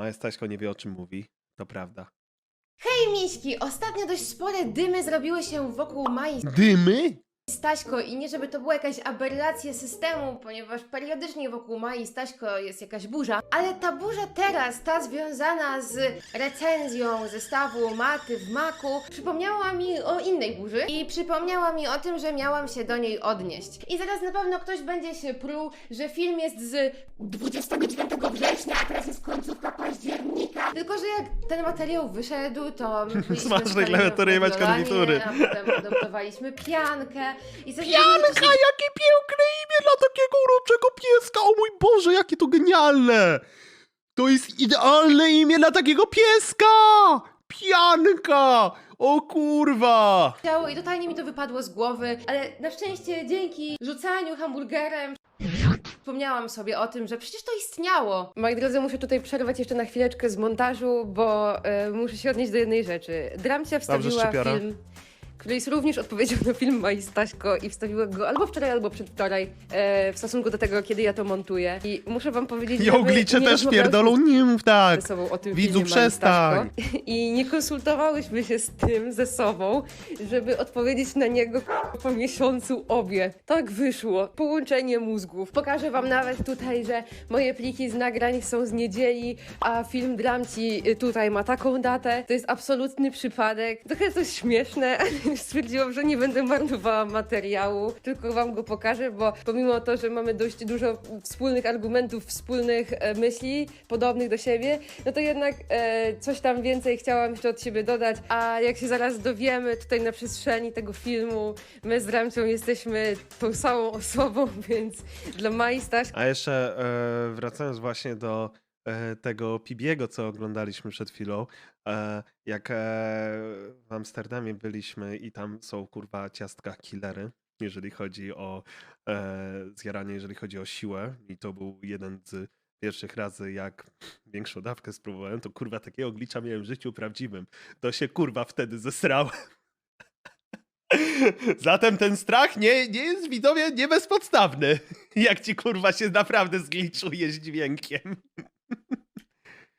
Maja Staśko nie wie o czym mówi. To prawda. Hej Miśki, ostatnio dość spore dymy zrobiły się wokół Mai Dymy? Staśko i nie żeby to była jakaś aberracja systemu, ponieważ periodycznie wokół Mai Staśko jest jakaś burza, ale ta burza teraz, ta związana z recenzją zestawu Maty w Maku, przypomniała mi o innej burzy i przypomniała mi o tym, że miałam się do niej odnieść. I zaraz na pewno ktoś będzie się pruł, że film jest z 29 września, a teraz jest końcówka października. Tylko, że jak ten materiał wyszedł, to stanie klawiatury i mać konfitury. A potem adoptowaliśmy piankę. I Pianka, jakie piękne imię dla takiego uroczego pieska! O mój Boże, jakie to genialne! To jest idealne imię dla takiego pieska! Pianka! O kurwa! Działo i totalnie mi to wypadło z głowy, ale na szczęście dzięki rzucaniu hamburgerem Wspomniałam sobie o tym, że przecież to istniało. Moi drodzy, muszę tutaj przerwać jeszcze na chwileczkę z montażu, bo e, muszę się odnieść do jednej rzeczy. Dramcia wstawiła film, który jest również odpowiedzią na film Mai Staśko i wstawiła go albo wczoraj, albo przedwczoraj e, w stosunku do tego, kiedy ja to montuję. I muszę wam powiedzieć, że Joglicze też pierdolą, nie mów tak! ze sobą o tym Widzu, filmie Mai przestań. Staśko. I nie konsultowałyśmy się z tym ze sobą, żeby odpowiedzieć na niego po miesiącu obie. Tak wyszło. Połączenie mózgów. Pokażę wam nawet tutaj, że moje pliki z nagrań są z niedzieli, a film Dramci tutaj ma taką datę. To jest absolutny przypadek. Trochę to śmieszne, ale stwierdziłam, że nie będę marnowała materiału, tylko wam go pokażę, bo pomimo to, że mamy dość dużo wspólnych argumentów, wspólnych e, myśli, podobnych do siebie, no to jednak e, coś tam więcej chciałam jeszcze od siebie dodać, a jak się zaraz dowiemy tutaj na przestrzeni tego filmu, my z Ramcią jesteśmy tą samą osobą, więc dla Mai Staś A jeszcze e, wracając właśnie do tego Pibiego, co oglądaliśmy przed chwilą, e, jak e, w Amsterdamie byliśmy i tam są kurwa ciastka killery, jeżeli chodzi o e, zjaranie, jeżeli chodzi o siłę i to był jeden z pierwszych razy, jak większą dawkę spróbowałem, to kurwa takiego glicza miałem w życiu prawdziwym. To się kurwa wtedy zesrałem. Zatem ten strach nie, nie jest widzowie nie bezpodstawny. Jak ci kurwa się naprawdę zgliczuje z dźwiękiem.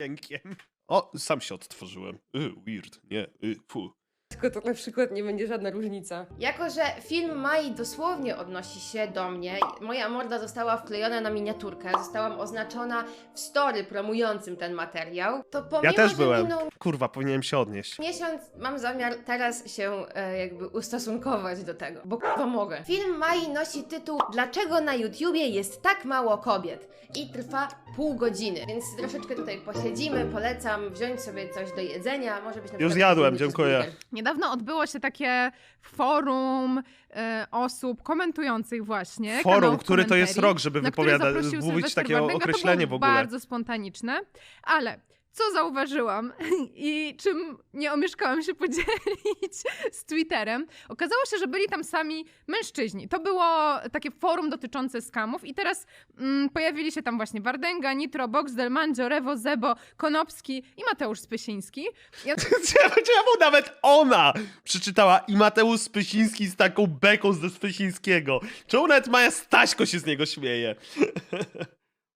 Dźwiękiem. O, sam się odtworzyłem. Y, weird, nie, y, fu. To na przykład nie będzie żadna różnica. Jako, że film Mai dosłownie odnosi się do mnie, moja morda została wklejona na miniaturkę, zostałam oznaczona w story promującym ten materiał, to pomimo, Ja też że byłem. minął Kurwa, powinienem się odnieść. miesiąc, mam zamiar teraz się e, jakby ustosunkować do tego, bo k***a mogę. Film Mai nosi tytuł Dlaczego na YouTubie jest tak mało kobiet? I trwa pół godziny, więc troszeczkę tutaj posiedzimy, polecam wziąć sobie coś do jedzenia, może być na Już przykład zjadłem, inny dziękuję. cheeseburger. Niedawno odbyło się takie forum e, osób komentujących właśnie. Forum, który to jest rok, żeby wypowiadać, mówić takie określenie to w było ogóle. bardzo spontaniczne, ale co zauważyłam i czym nie omieszkałam się podzielić z Twitterem, okazało się, że byli tam sami mężczyźni. To było takie forum dotyczące skamów i teraz mm, pojawili się tam właśnie Wardęga, Nitro, Box, Delmandzio, Rewo, Zebo, Konopski i Mateusz Spysiński. Ja czemu nawet ona przeczytała i Mateusz Spysiński z taką beką ze Spysińskiego? Czemu nawet Maja Staśko się z niego śmieje?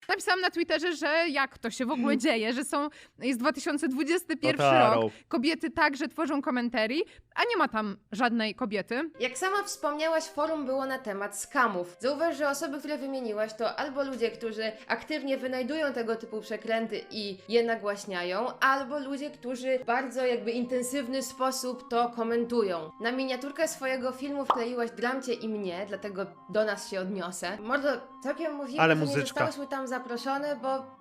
Napisałam na Twitterze, że jak to się w ogóle dzieje, że są, jest 2021 Tatarą. rok, kobiety także tworzą komentarii, a nie ma tam żadnej kobiety. Jak sama wspomniałaś, forum było na temat skamów. Zauważ, że osoby, które wymieniłaś, to albo ludzie, którzy aktywnie wynajdują tego typu przekręty i je nagłaśniają, albo ludzie, którzy w bardzo jakby intensywny sposób to komentują. Na miniaturkę swojego filmu wkleiłaś Dramcie i mnie, dlatego do nas się odniosę. Mordo, całkiem mówimy, Ale że nie muzyczka. zostałyśmy tam zaproszone, bo...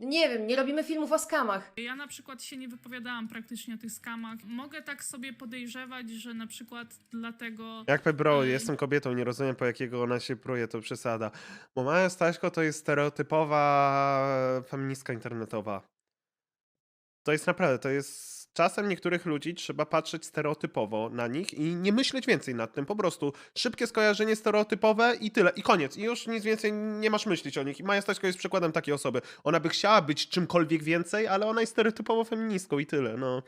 Nie wiem, nie robimy filmów o skamach. Ja na przykład się nie wypowiadałam praktycznie o tych skamach. Mogę tak sobie podejrzewać, że na przykład dlatego. Jak bro, jestem kobietą, nie rozumiem po jakiego ona się pruje, to przesada. Bo Maja Staśko to jest stereotypowa feministka internetowa. To jest naprawdę, to jest... Czasem niektórych ludzi trzeba patrzeć stereotypowo na nich i nie myśleć więcej nad tym. Po prostu szybkie skojarzenie stereotypowe i tyle. I koniec. I już nic więcej nie masz myśleć o nich. I Maja Staśko jest przykładem takiej osoby. Ona by chciała być czymkolwiek więcej, ale ona jest stereotypowo feministką i tyle. No.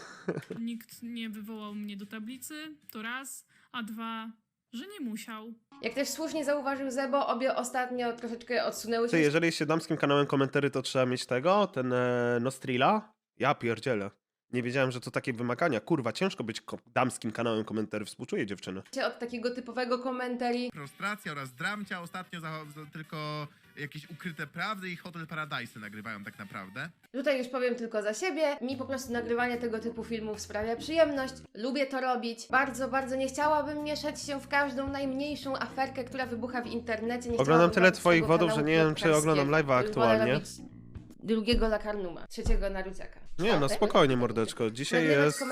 Nikt nie wywołał mnie do tablicy, to raz, a dwa. że nie musiał. Jak też słusznie zauważył Zebo, obie ostatnio troszeczkę odsunęły się Ty, jeżeli się damskim kanałem komentarzy, to trzeba mieć tego, ten e, Nostrila? Ja pierdzielę. Nie wiedziałem, że to takie wymagania. Kurwa, ciężko być ko- damskim kanałem komentarzy. Współczuję dziewczyny. od takiego typowego komentarii. Prostracja oraz dramcia ostatnio zacho- za- tylko jakieś ukryte prawdy i Hotel Paradise nagrywają tak naprawdę. Tutaj już powiem tylko za siebie. Mi po prostu nagrywanie tego typu filmów sprawia przyjemność. Lubię to robić. Bardzo, bardzo nie chciałabym mieszać się w każdą najmniejszą aferkę, która wybucha w internecie. Nie Oglądam chciałabym tyle robić twoich tego wodów, kanału że nie wiem, czy oglądam live'a Wolę aktualnie. robić Drugiego Lakarnuma, trzeciego Naruciaka. Nie no, spokojnie, mordeczko. Dzisiaj jest...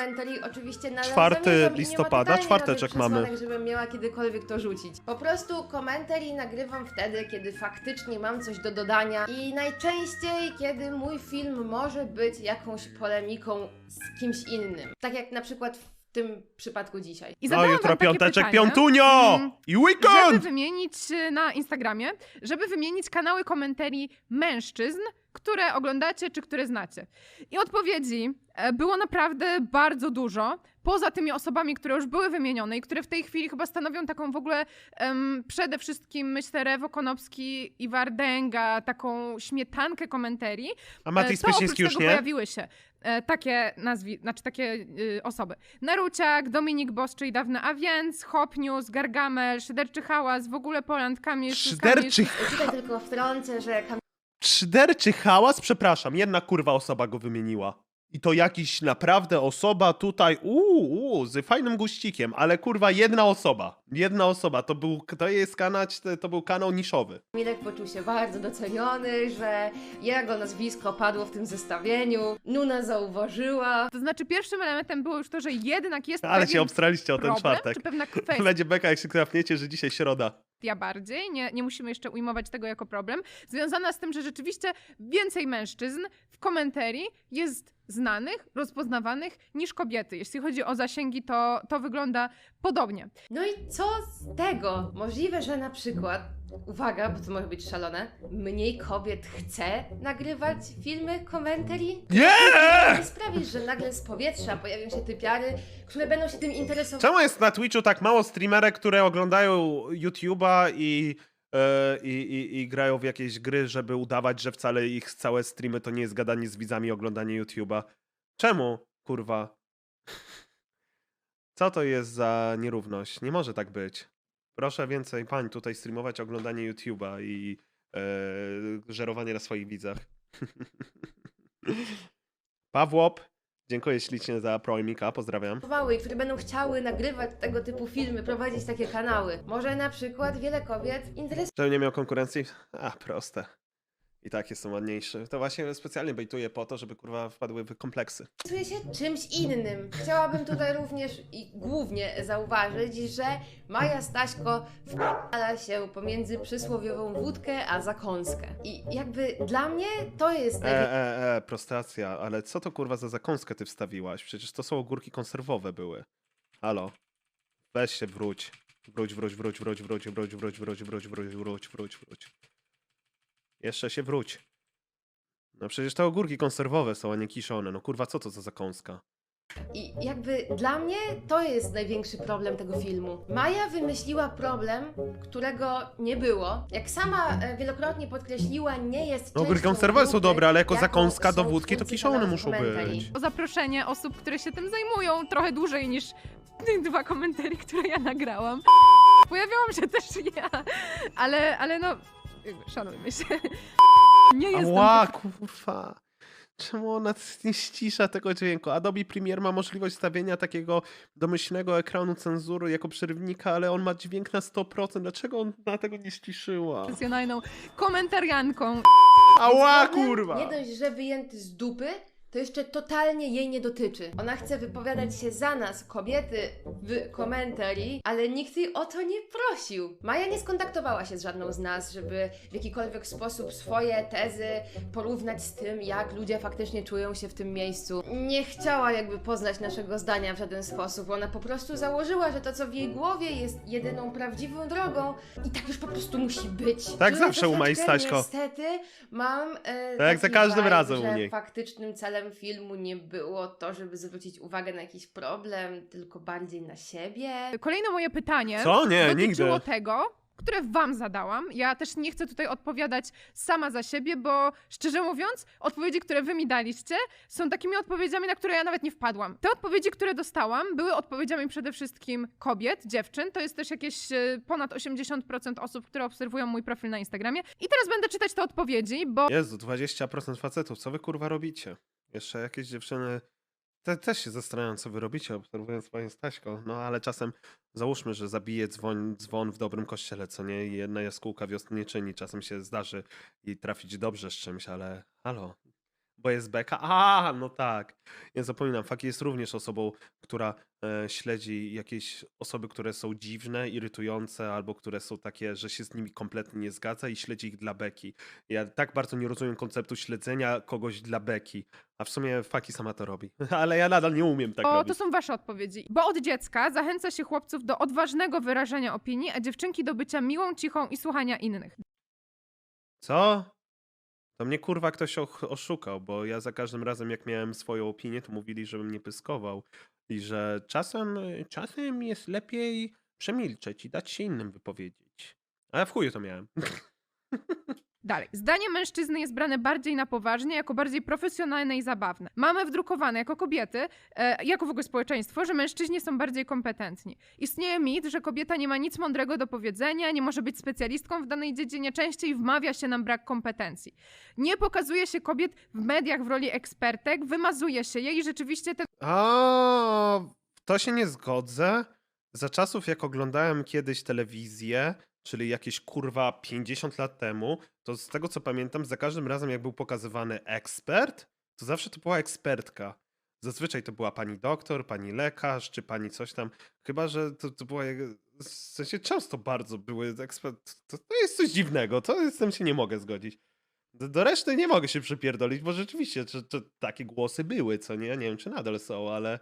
oczywiście nadal 4 zamierzam i nie ma listopada, totalnie czwarteczek żadnych mamy. przesłanek, żebym miała kiedykolwiek to rzucić. Po prostu komentarii nagrywam wtedy, kiedy faktycznie mam coś do dodania i najczęściej, kiedy mój film może być jakąś polemiką z kimś innym. Tak jak na przykład tym przypadku dzisiaj. I No jutro piąteczek, pytanie, piątunio! mm, I Żeby weekend! wymienić y, na Instagramie, żeby wymienić kanały komentarii mężczyzn, które oglądacie czy które znacie. I odpowiedzi e, było naprawdę bardzo dużo. Poza tymi osobami, które już były wymienione i które w tej chwili chyba stanowią taką w ogóle em, przede wszystkim, myślę, Rewo Konopski i Wardęga, taką śmietankę komentarii. A Mati E, Spysiński już tego nie? pojawiły się takie nazwi, znaczy takie y, osoby. Naruciak, Dominik Boss, czyli dawny A więc, Hop News, Gargamel, Szyderczy Hałas, w ogóle Poland, Kamil, Szyderczy, Tutaj tylko wtrącę, że szyderczy hałas? Przepraszam, jedna kurwa osoba go wymieniła. I to jakiś naprawdę osoba tutaj, uuu, uu, z fajnym guścikiem, ale kurwa jedna osoba. Jedna osoba, to był, to jest kanał, to był kanał niszowy. Kamilek poczuł się bardzo doceniony, że jego nazwisko padło w tym zestawieniu. Nuna zauważyła. To znaczy pierwszym elementem było już to, że jednak jest Ale się obstraliście o ten problem, czwartek. czy pewna kwestia Będzie beka, jak się trafniecie, że dzisiaj środa. bardziej, nie, nie musimy jeszcze ujmować tego jako problem, związana z tym, że rzeczywiście więcej mężczyzn w komentarii jest znanych, rozpoznawanych niż kobiety. Jeśli chodzi o zasięgi, to, to wygląda podobnie. No i co z tego? Możliwe, że na przykład, uwaga, bo to może być szalone, mniej kobiet chce nagrywać filmy komentarii? Nie! Nie sprawisz, że nagle z powietrza pojawią się typiary, które będą się tym interesować. Czemu jest na Twitchu tak mało streamerek, które oglądają YouTube'a i, i, i, i grają w jakieś gry, żeby udawać, że wcale ich całe streamy to nie jest gadanie z widzami, oglądanie YouTube'a? Czemu, kurwa? Co to jest za nierówność? Nie może tak być. Proszę więcej pań tutaj streamować oglądanie YouTube'a i e, żerowanie na swoich widzach. Pawłop, dziękuję ślicznie za Proimika, pozdrawiam. Mały, które będą chciały nagrywać tego typu filmy, prowadzić takie kanały. Może na przykład wiele kobiet interesuje Żebym nie miał konkurencji? A, proste. I tak jestem ładniejszy. To właśnie specjalnie bejtuję po to, żeby kurwa wpadły w kompleksy. się czymś innym. Chciałabym tutaj również i głównie zauważyć, że Maja Staśko wpala się pomiędzy przysłowiową wódkę a zakąskę. I jakby dla mnie to jest E, e, e, prostacja, ale co to kurwa za zakąskę ty wstawiłaś? Przecież to są ogórki konserwowe były. Halo. Weź się, wróć. Wróć, wróć, wróć, wróć, wróć, wróć, wróć, wróć, wróć, wróć, wróć, wróć, wróć. Jeszcze się wróć. No przecież te ogórki konserwowe są, a nie kiszone. No kurwa, co to za zakąska? I jakby dla mnie to jest największy problem tego filmu. Maja wymyśliła problem, którego nie było. Jak sama e, wielokrotnie podkreśliła, nie jest No ogórki częścią konserwowe są grupy, dobre, ale jako jaką zakąska do są wódki to twórcy kiszone muszą być. O zaproszenie osób, które się tym zajmują trochę dłużej niż te dwa komentarii, które ja nagrałam. Pojawiałam się też ja, ale, ale no, jakby szanujmy się. Nie jestem Ała, kurwa. Czemu ona nie ścisza tego dźwięku? Adobe Premiere ma możliwość stawienia takiego domyślnego ekranu cenzury jako przerywnika, ale on ma dźwięk na 100%. Dlaczego on na tego nie ściszyła? profesjonalną komentarianką. Ała, kurwa! Nie dość, że wyjęty z dupy, to jeszcze totalnie jej nie dotyczy. Ona chce wypowiadać się za nas, kobiety, w komentarii, ale nikt jej o to nie prosił. Maja nie skontaktowała się z żadną z nas, żeby w jakikolwiek sposób swoje tezy porównać z tym, jak ludzie faktycznie czują się w tym miejscu. Nie chciała jakby poznać naszego zdania w żaden sposób. Ona po prostu założyła, że to, co w jej głowie jest jedyną prawdziwą drogą i tak już po prostu musi być. Tak Tutaj zawsze u Mai Staśko. Niestety mam e, Tak za każdym razem u niej. faktycznym celem celem filmu nie było to, żeby zwrócić uwagę na jakiś problem, tylko bardziej na siebie. Kolejne moje pytanie Co? Nie, dotyczyło nigdy. tego, które wam zadałam. Ja też nie chcę tutaj odpowiadać sama za siebie, bo szczerze mówiąc, odpowiedzi, które wy mi daliście, są takimi odpowiedziami, na które ja nawet nie wpadłam. Te odpowiedzi, które dostałam, były odpowiedziami przede wszystkim kobiet, dziewczyn. To jest też jakieś e, ponad 80% osób, które obserwują mój profil na Instagramie. I teraz będę czytać te odpowiedzi, bo Jezu, 20% facetów, co wy kurwa robicie? Jeszcze jakieś dziewczyny te, też się zastanawiają, co wy robicie, obserwując swoją Staśko. No ale czasem załóżmy, że zabije dzwon, dzwon w dobrym kościele, co nie? Jedna jaskółka wiosny nie czyni. Czasem się zdarzy i trafić dobrze z czymś, ale halo. Bo jest beka? A, no tak. Nie zapominam, Faki jest również osobą, która śledzi jakieś osoby, które są dziwne, irytujące, albo które są takie, że się z nimi kompletnie nie zgadza i śledzi ich dla beki. Ja tak bardzo nie rozumiem konceptu śledzenia kogoś dla beki, a w sumie Faki sama to robi. Ale ja nadal nie umiem tak Bo robić. to są wasze odpowiedzi. Bo od dziecka zachęca się chłopców do odważnego wyrażania opinii, a dziewczynki do bycia miłą, cichą i słuchania innych. Co? To mnie kurwa ktoś oszukał, bo ja za każdym razem jak miałem swoją opinię, to mówili, żebym nie pyskował i że czasem, czasem jest lepiej przemilczeć i dać się innym wypowiedzieć. A ja w chuju to miałem. Dalej. Zdanie mężczyzny jest brane bardziej na poważnie, jako bardziej profesjonalne i zabawne. Mamy wdrukowane jako kobiety, e, jako w ogóle społeczeństwo, że mężczyźni są bardziej kompetentni. Istnieje mit, że kobieta nie ma nic mądrego do powiedzenia, nie może być specjalistką w danej dziedzinie, częściej wmawia się nam brak kompetencji. Nie pokazuje się kobiet w mediach w roli ekspertek, wymazuje się je i rzeczywiście ten A, to się nie zgodzę. Za czasów, jak oglądałem kiedyś telewizję, czyli jakieś kurwa 50 lat temu, to z tego co pamiętam, za każdym razem, jak był pokazywany ekspert, to zawsze to była ekspertka. Zazwyczaj to była pani doktor, pani lekarz, czy pani coś tam. Chyba, że to, to była. W sensie często bardzo były ekspert. To, to jest coś dziwnego, to z tym się nie mogę zgodzić. Do, do reszty nie mogę się przypierdolić, bo rzeczywiście to takie głosy były, co nie? Nie wiem, czy nadal są, ale.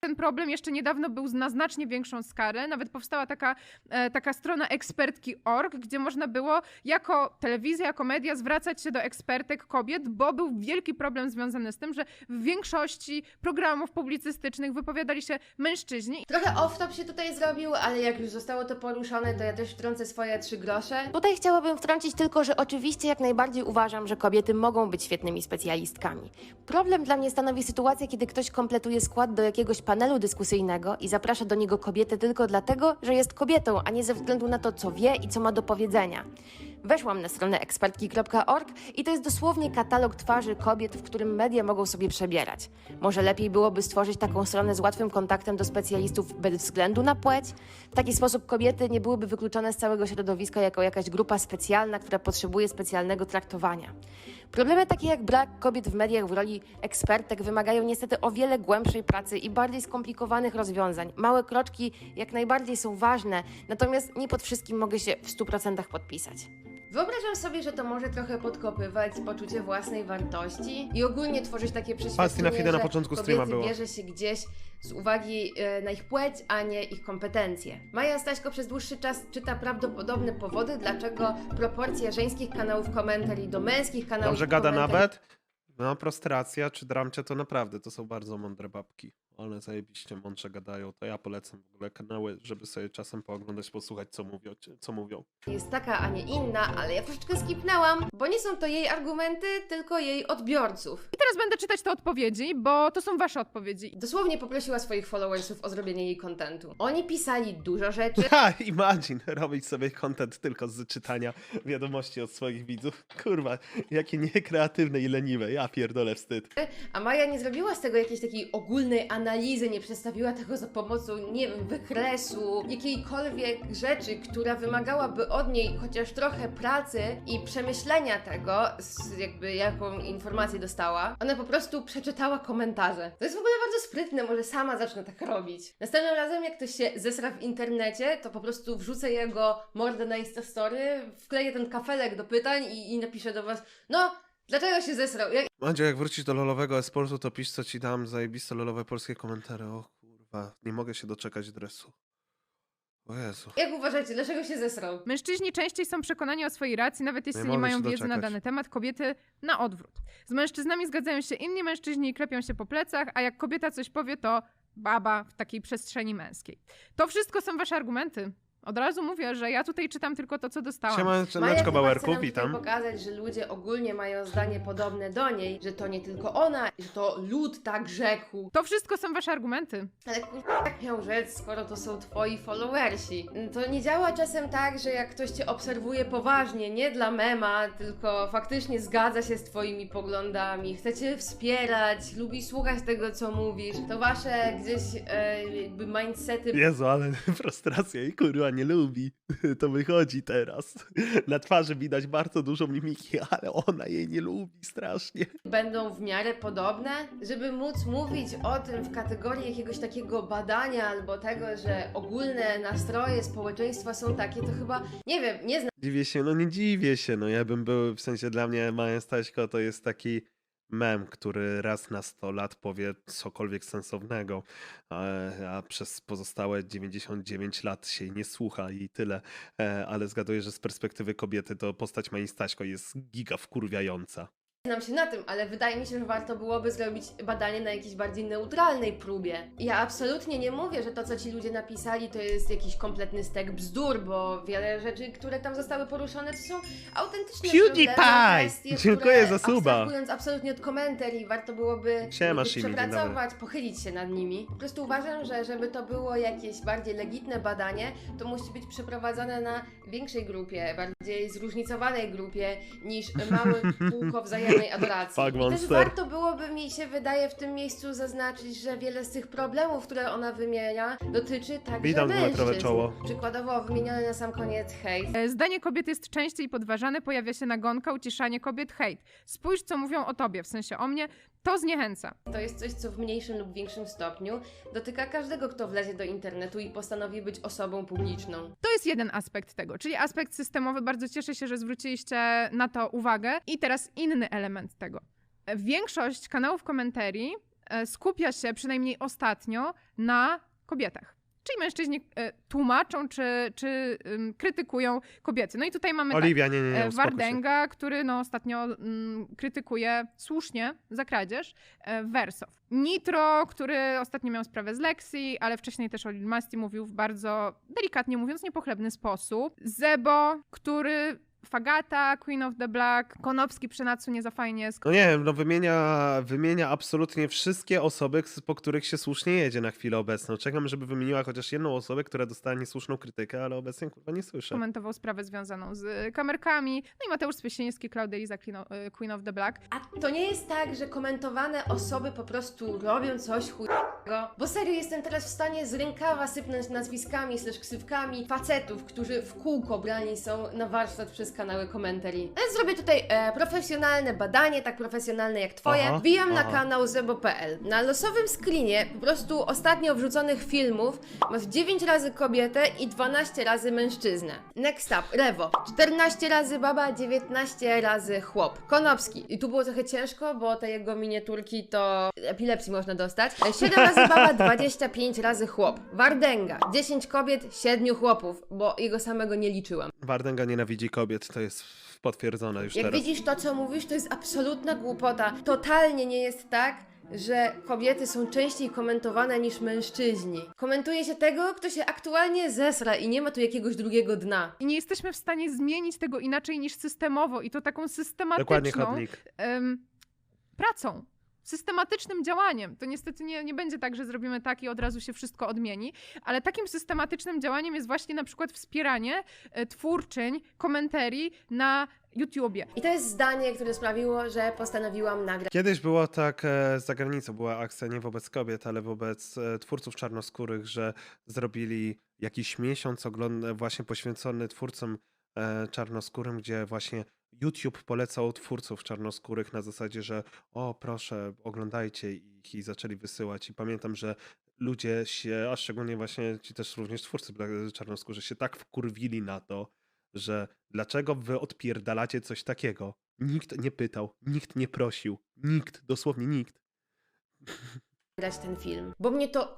Ten problem jeszcze niedawno był na znacznie większą skalę. Nawet powstała taka, e, taka strona ekspertki.org, gdzie można było jako telewizja, jako media zwracać się do ekspertek kobiet, bo był wielki problem związany z tym, że w większości programów publicystycznych wypowiadali się mężczyźni. Trochę off-top się tutaj zrobił, ale jak już zostało to poruszone, to ja też wtrącę swoje trzy grosze. Tutaj chciałabym wtrącić tylko, że oczywiście jak najbardziej uważam, że kobiety mogą być świetnymi specjalistkami. Problem dla mnie stanowi sytuacja, kiedy ktoś kompletuje skład do jakiegoś panelu dyskusyjnego i zaprasza do niego kobietę tylko dlatego, że jest kobietą, a nie ze względu na to, co wie i co ma do powiedzenia. Weszłam na stronę ekspertki.org i to jest dosłownie katalog twarzy kobiet, w którym media mogą sobie przebierać. Może lepiej byłoby stworzyć taką stronę z łatwym kontaktem do specjalistów bez względu na płeć? W taki sposób kobiety nie byłyby wykluczone z całego środowiska jako jakaś grupa specjalna, która potrzebuje specjalnego traktowania. Problemy takie jak brak kobiet w mediach w roli ekspertek wymagają niestety o wiele głębszej pracy i bardziej skomplikowanych rozwiązań. Małe kroczki jak najbardziej są ważne, natomiast nie pod wszystkim mogę się w 100% podpisać. Wyobrażam sobie, że to może trochę podkopywać poczucie własnej wartości i ogólnie tworzyć takie przeświadczenie, na że początku streama było. bierze się gdzieś z uwagi e, na ich płeć, a nie ich kompetencje. Maja Staśko przez dłuższy czas czyta prawdopodobne powody, dlaczego proporcja żeńskich kanałów komentarii do męskich kanałów Dobrze gada nawet. No, prostracja czy dramcia to naprawdę to są bardzo mądre babki. One zajebiście mądrze gadają. To ja polecam w ogóle kanały, żeby sobie czasem pooglądać, posłuchać, co mówią. Co mówią. jest taka, a nie inna, ale ja troszeczkę skipnęłam, bo nie są to jej argumenty, tylko jej odbiorców. I teraz będę czytać te odpowiedzi, bo to są wasze odpowiedzi. Dosłownie poprosiła swoich followersów o zrobienie jej kontentu. Oni pisali dużo rzeczy, Ha, imagine, robić sobie content tylko z czytania wiadomości od swoich widzów. Kurwa, jakie niekreatywne i leniwe. Ja pierdolę wstyd. a Maja nie zrobiła z tego jakiejś takiej ogólnej analizy, nie przedstawiła tego za pomocą, nie wiem, wykresu, jakiejkolwiek rzeczy, która wymagałaby od niej chociaż trochę pracy i przemyślenia tego, z jakby jaką informację dostała. Ona po prostu przeczytała komentarze. To jest w ogóle bardzo sprytne, może sama zacznę tak robić. Następnym razem, jak ktoś się zesra w internecie, to po prostu wrzucę jego mordę na Instastory, wkleję ten kafelek do pytań i, i napiszę do was, no, dlaczego się zesrał? Jak, Mandzio, jak wrócisz do lolowego esportu, to pisz, co ci dam zajebiste lolowe polskie komentary. O kurwa, nie mogę się doczekać dresu. O Jezu. Jak uważacie, dlaczego się zesrał? Mężczyźni częściej są przekonani o swojej racji, nawet jeśli nie, mogę mają się wiedzy na doczekać. dany temat, kobiety na odwrót. Z mężczyznami zgadzają się inni mężczyźni i klepią się po plecach, a jak kobieta coś powie, to baba w takiej przestrzeni męskiej. To wszystko są wasze argumenty. Od razu mówię, że ja tutaj czytam tylko to, co dostałam. Siema, Maja Naczko chyba Bauerku, witam. pokazać, że ludzie ogólnie mają zdanie podobne do niej, że to nie tylko ona, że to lud tak rzekł. To wszystko są wasze argumenty. Ale kurwa, jak miał rzec, skoro to są twoi followersi? To nie działa czasem tak, że jak ktoś cię obserwuje poważnie, nie dla mema, tylko faktycznie zgadza się z twoimi poglądami, chce cię wspierać, lubi słuchać tego, co mówisz, to wasze gdzieś e, jakby mindsety Jezu, ale frustracja i kurwa nie lubi. To wychodzi teraz. Na twarzy widać bardzo dużo mimiki, ale ona jej nie lubi strasznie. będą w miarę podobne, żeby móc mówić o tym w kategorii jakiegoś takiego badania albo tego, że ogólne nastroje społeczeństwa są takie, to chyba, nie wiem, nie znam Dziwię się, no nie dziwię się, no ja bym był, w sensie dla mnie Maja Staśko to jest taki mem, który raz na 100 lat powie cokolwiek sensownego, a, przez pozostałe 99 lat się nie słucha i tyle, e, ale zgaduję, że z perspektywy kobiety to postać Maji Staśko jest giga wkurwiająca. Znam się na tym, ale wydaje mi się, że warto byłoby zrobić badanie na jakiejś bardziej neutralnej próbie. Ja absolutnie nie mówię, że to, co ci ludzie napisali, to jest jakiś kompletny stek bzdur, bo wiele rzeczy, które tam zostały poruszone, to są autentyczne PewDiePie! kwestie, Dziękuję za suba. Abstrahując absolutnie od komentarzy, warto byłoby Siema, Shimi, przepracować, pochylić się nad nimi. Po prostu uważam, że żeby to było jakieś bardziej legitne badanie, to musi być przeprowadzone na większej grupie, bardziej zróżnicowanej grupie niż małe kółko wzajemnej adoracji. Fuck I też warto byłoby mi się wydaje w tym miejscu zaznaczyć, że wiele z tych problemów, które ona wymienia, dotyczy także Witam mężczyzn. czoło. Przykładowo wymieniony na sam koniec hejt. E, Zdanie kobiet jest częściej podważane, pojawia się nagonka, uciszanie kobiet, hejt. Spójrz, co mówią o tobie, w sensie o mnie, to zniechęca. To jest coś, co w mniejszym lub większym stopniu dotyka każdego, kto wlezie do internetu i postanowi być osobą publiczną. To jest jeden aspekt tego, czyli aspekt systemowy. Bardzo cieszę się, że zwróciliście na to uwagę. I teraz inny element tego. Większość kanałów komentarii e, skupia się, przynajmniej ostatnio, na kobietach. Czyli mężczyźni e, tłumaczą czy, czy krytykują kobiety. No i tutaj mamy tak, Oliwia, nie, nie, nie, e. Wardęga, który no, ostatnio mm, krytykuje słusznie za kradzież e, Wersow. Nitro, który ostatnio miał sprawę z Lexi, ale wcześniej też o Lil Masti mówił w bardzo, delikatnie mówiąc, niepochlebny sposób. Zebo, który Fagata, Queen of the Black, Konopski przy Natsu nie za fajnie sk- No nie wiem, no wymienia, wymienia absolutnie wszystkie osoby, po których się słusznie jedzie na chwilę obecną. Czekam, żeby wymieniła chociaż jedną osobę, która dostała niesłuszną krytykę, ale obecnie kurwa nie słyszę. komentował sprawę związaną z y, kamerkami. No i Mateusz Spiesiński, Klaudia Liza, Queen o- y, Queen of the Black. A to nie jest tak, że komentowane osoby po prostu robią coś chujego? Bo serio jestem teraz w stanie z rękawa sypnąć nazwiskami slash ksywkami facetów, którzy w kółko brani są na warsztat przez kanały komentarii. Ale zrobię tutaj e, profesjonalne badanie, tak profesjonalne jak twoje. Aha, Wbijam na aha. kanał zebo.pl. Na losowym screenie po prostu ostatnio wrzuconych filmów masz 9 razy kobietę i 12 razy mężczyznę. Next up, Rewo. 14 razy baba, 19 razy chłop. Konopski. I tu było trochę ciężko, bo te jego miniaturki to epilepsji można dostać. 7 razy baba, 25 razy chłop. Wardęga. 10 kobiet, 7 chłopów, bo jego samego nie liczyłam. Wardęga nienawidzi kobiet, to jest potwierdzone już Jak teraz. widzisz to, co mówisz, to jest absolutna głupota. Totalnie nie jest tak, że kobiety są częściej komentowane niż mężczyźni. Komentuje się tego, kto się aktualnie zesra i nie ma tu jakiegoś drugiego dna. I nie jesteśmy w stanie zmienić tego inaczej niż systemowo i to taką Dokładnie systematyczną chodnik. em, pracą. Systematycznym działaniem. To niestety nie, nie będzie tak, że zrobimy tak i od razu się wszystko odmieni, ale takim systematycznym działaniem jest właśnie na przykład wspieranie e, twórczyń, komentarii na YouTubie. I to jest zdanie, które sprawiło, że postanowiłam nagrać Kiedyś było tak e, za granicą, była akcja nie wobec kobiet, ale wobec e, twórców czarnoskórych, że zrobili jakiś miesiąc ogląd- właśnie poświęcony twórcom e, czarnoskórym, gdzie właśnie YouTube polecał twórców czarnoskórych na zasadzie, że o proszę, oglądajcie ich i zaczęli wysyłać. I pamiętam, że ludzie się, a szczególnie właśnie ci też również twórcy bla- czarnoskórzy się tak wkurwili na to, że dlaczego wy odpierdalacie coś takiego? Nikt nie pytał, nikt nie prosił, nikt, dosłownie nikt. ten film. Bo mnie to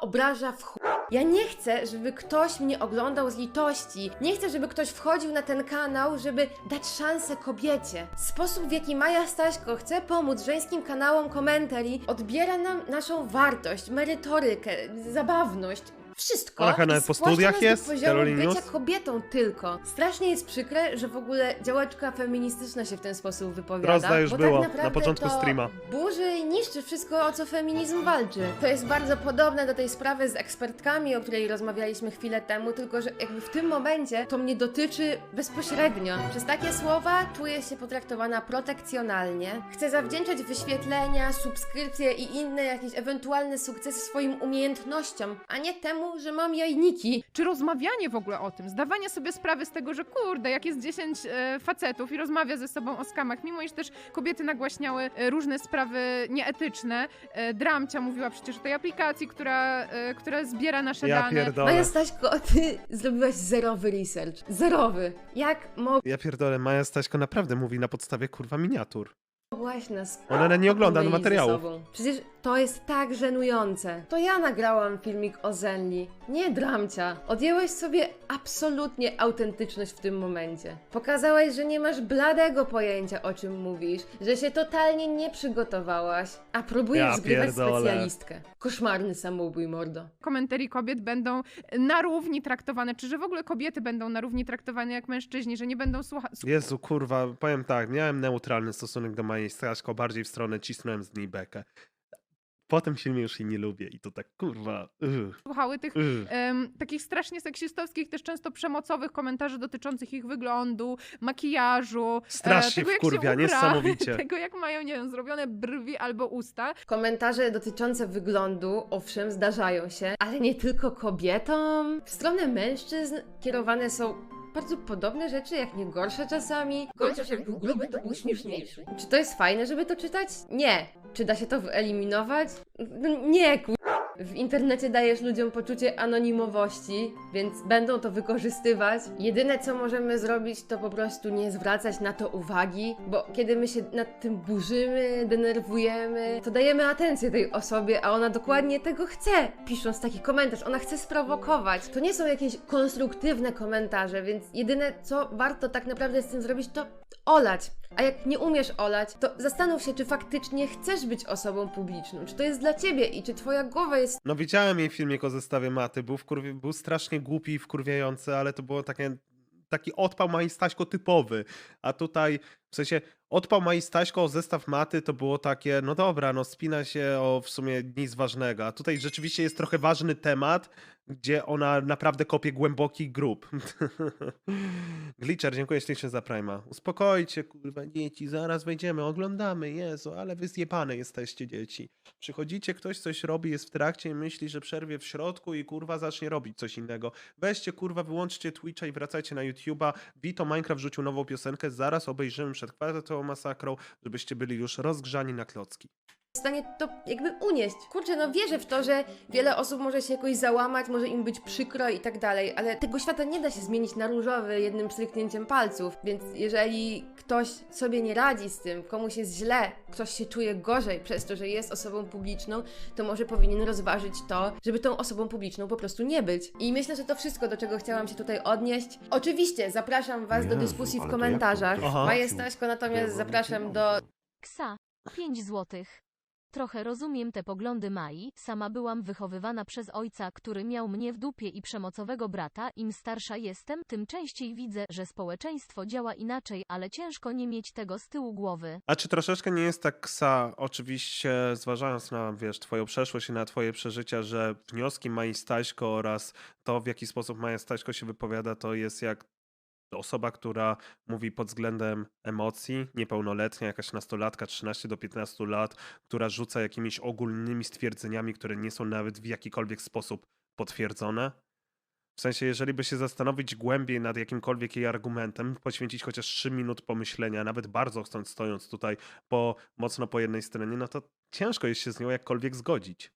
obraża w chuj. Ja nie chcę, żeby ktoś mnie oglądał z litości. Nie chcę, żeby ktoś wchodził na ten kanał, żeby dać szansę kobiecie. Sposób, w jaki Maja Staśko chce pomóc żeńskim kanałom komentarii, odbiera nam naszą wartość, merytorykę, zabawność. Wszystko. Ona chyba nawet po studiach jest? Karolinius? bycia kobietą tylko. Strasznie jest przykre, że w ogóle działaczka feministyczna się w ten sposób wypowiada. Drozda już bo było, tak na naprawdę początku to streama. burzy i niszczy wszystko, o co feminizm walczy. To jest bardzo podobne do tej sprawy z ekspertkami, o której rozmawialiśmy chwilę temu, tylko że jakby w tym momencie to mnie dotyczy bezpośrednio. Przez takie słowa czuję się potraktowana protekcjonalnie. Chcę zawdzięczać wyświetlenia, subskrypcje i inne jakieś ewentualne sukcesy swoim umiejętnościom, a nie temu, że mam jajniki. Czy rozmawianie w ogóle o tym, zdawanie sobie sprawy z tego, że kurde, jak jest 10 e, facetów i rozmawia ze sobą o skamach, mimo iż też kobiety nagłaśniały e, różne sprawy nieetyczne. E, Dramcia mówiła przecież o tej aplikacji, która, e, która zbiera nasze Ja dane. pierdolę. Maja Staśko, ty zrobiłaś zerowy research. Zerowy. Jak Ja pierdolę, Maja Staśko naprawdę mówi na podstawie kurwa miniatur. mogłaś nas Ona nie ogląda pomylić ze materiałów. sobą? Przecież to jest tak żenujące. To ja nagrałam filmik o Zenli, nie Dramcia. Odjęłeś sobie absolutnie autentyczność w tym momencie. Pokazałeś, że nie masz bladego pojęcia o czym mówisz, że się totalnie nie przygotowałaś, a próbujesz Ja zgrywać pierdolę. specjalistkę. Koszmarny samobój, mordo. komentarii kobiet będą na równi traktowane, czy że w ogóle kobiety będą na równi traktowane jak mężczyźni, że nie będą słuchać. Jezu, kurwa, powiem tak, miałem neutralny stosunek do Maji Staśko, bardziej w stronę cisnąłem z niej bekę. Po tym filmie już jej nie lubię i to tak, kurwa, ugh, słuchały tych ugh. em, takich strasznie seksistowskich, też często przemocowych komentarzy dotyczących ich wyglądu, makijażu. Strasznie tego, jak się wkurwia, ubra, niesamowicie. Tego, jak mają, nie wiem, zrobione brwi albo usta. Komentarze dotyczące wyglądu, owszem, zdarzają się, ale nie tylko kobietom. W stronę mężczyzn kierowane są bardzo podobne rzeczy, jak nie gorsze czasami. Chociaż jak był gruby, to był śmieszniejszy. Czy to jest fajne, żeby to czytać? Nie. Czy da się to wyeliminować? No, nie, kur... W internecie dajesz ludziom poczucie anonimowości, więc będą to wykorzystywać. Jedyne co możemy zrobić, to po prostu nie zwracać na to uwagi, bo kiedy my się nad tym burzymy, denerwujemy, to dajemy atencję tej osobie, a ona dokładnie tego chce, pisząc taki komentarz. Ona chce sprowokować. To nie są jakieś konstruktywne komentarze, więc jedyne co warto tak naprawdę z tym zrobić, to olać. A jak nie umiesz olać, to zastanów się, czy faktycznie chcesz być osobą publiczną, czy to jest dla ciebie i czy twoja głowa jest No widziałem jej filmik o zestawie maty, był, wkurwi- był strasznie głupi i wkurwiający, ale to było takie, taki odpał Mai Staśko typowy, a tutaj w sensie odpał Mai Staśko o zestaw maty to było takie, no dobra, no spina się o w sumie nic ważnego, a tutaj rzeczywiście jest trochę ważny temat, gdzie ona naprawdę kopie głęboki grób. Glitcher, dziękuję ślicznie za Prima. Uspokojcie, kurwa, dzieci, zaraz wejdziemy, oglądamy, Jezu, ale wy zjebane jesteście, dzieci. Przychodzicie, ktoś coś robi, jest w trakcie i myśli, że przerwie w środku i kurwa zacznie robić coś innego. Weźcie, kurwa, wyłączcie Twitcha i wracajcie na YouTube'a. Vito Minecraft rzucił nową piosenkę, zaraz obejrzymy przed kwartową masakrą, żebyście byli już rozgrzani na klocki. W stanie to jakby unieść. Kurczę, no wierzę w to, że wiele osób może się jakoś załamać, może im być przykro i tak dalej, ale tego świata nie da się zmienić na różowy jednym pstryknięciem palców, więc jeżeli ktoś sobie nie radzi z tym, komuś jest źle, ktoś się czuje gorzej przez to, że jest osobą publiczną, to może powinien rozważyć to, żeby tą osobą publiczną po prostu nie być. I myślę, że to wszystko, do czego chciałam się tutaj odnieść. Oczywiście zapraszam Was do Jezu, dyskusji w komentarzach. Maję? Staśko natomiast zapraszam do Ksa, 5 złotych. Trochę rozumiem te poglądy Mai, sama byłam wychowywana przez ojca, który miał mnie w dupie i przemocowego brata, im starsza jestem, tym częściej widzę, że społeczeństwo działa inaczej, ale ciężko nie mieć tego z tyłu głowy. A czy troszeczkę nie jest tak ksa, oczywiście zważając na, wiesz, twoją przeszłość i na twoje przeżycia, że wnioski Mai Staśko oraz to, w jaki sposób Maja Staśko się wypowiada, to jest jak osoba, która mówi pod względem emocji, niepełnoletnia, jakaś nastolatka, 13 do 15 lat, która rzuca jakimiś ogólnymi stwierdzeniami, które nie są nawet w jakikolwiek sposób potwierdzone? W sensie, jeżeli by się zastanowić głębiej nad jakimkolwiek jej argumentem, poświęcić chociaż 3 minut pomyślenia, nawet bardzo chcąc stojąc tutaj po, mocno po jednej stronie, no to ciężko jest się z nią jakkolwiek zgodzić.